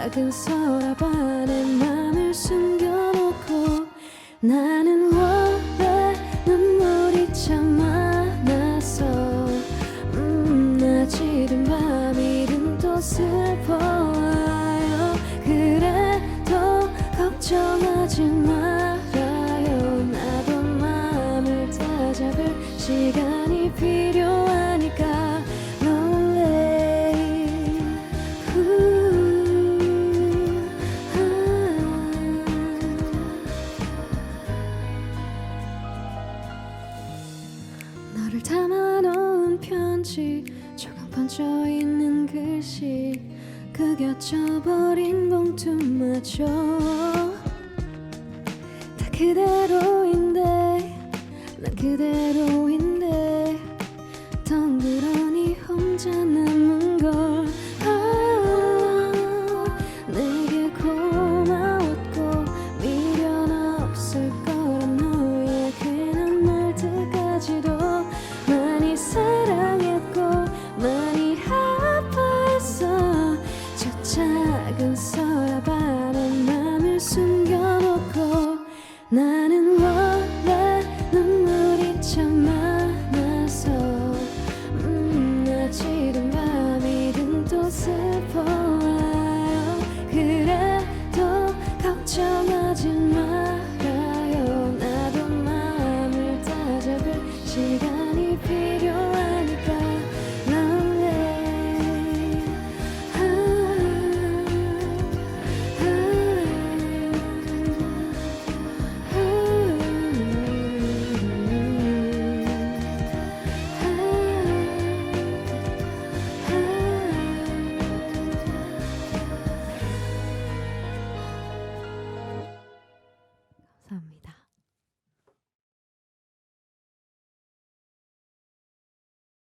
작은 서랍 안에 맘을 숨겨놓고 나는 원래 눈물이 참 많았어 음, 낮이든 밤이든 또슬 너를 담아놓은 편지 조각 번져있는 글씨 그겨져버린 봉투마저 다 그대로인데 난 그대로인데 덩그러니 혼자 작은 서랍 안에 맘을 숨겨놓고 나는 원래 눈물이 참 많아서 음, 아직은 밤이든 또 슬퍼와요. 그래도 걱정하지 말아요. 나도 마음을 다잡을 시간